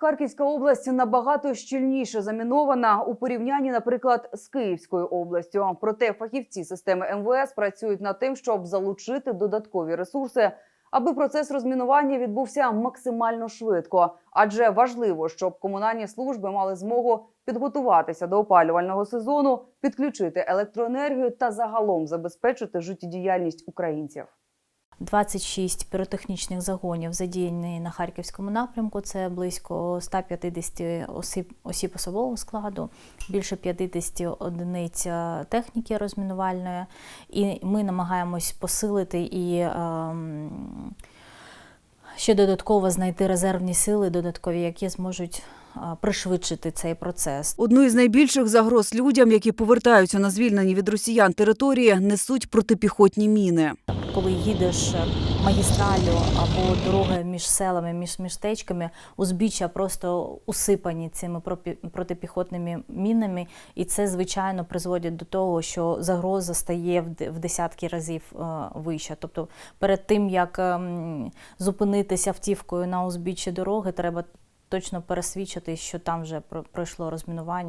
Харківська область набагато щільніше замінована у порівнянні, наприклад, з Київською областю. Проте фахівці системи МВС працюють над тим, щоб залучити додаткові ресурси, аби процес розмінування відбувся максимально швидко. Адже важливо, щоб комунальні служби мали змогу підготуватися до опалювального сезону, підключити електроенергію та загалом забезпечити життєдіяльність українців. 26 піротехнічних загонів задіяні на харківському напрямку. Це близько 150 осіб, осіб особового складу, більше 50 одиниць е, техніки розмінувальної. І ми намагаємось посилити і ем, ще додатково знайти резервні сили, додаткові, які зможуть пришвидшити цей процес. Одну із найбільших загроз людям, які повертаються на звільнені від росіян території, несуть протипіхотні міни. коли їдеш магістралю або дороги між селами, між містечками, узбіччя просто усипані цими протипіхотними мінами, і це звичайно призводить до того, що загроза стає в десятки разів е, вища. Тобто, перед тим як ем, зупинитися автівкою на узбіччі дороги, треба точно пересвідчитись, що там вже про- пройшло розмінування.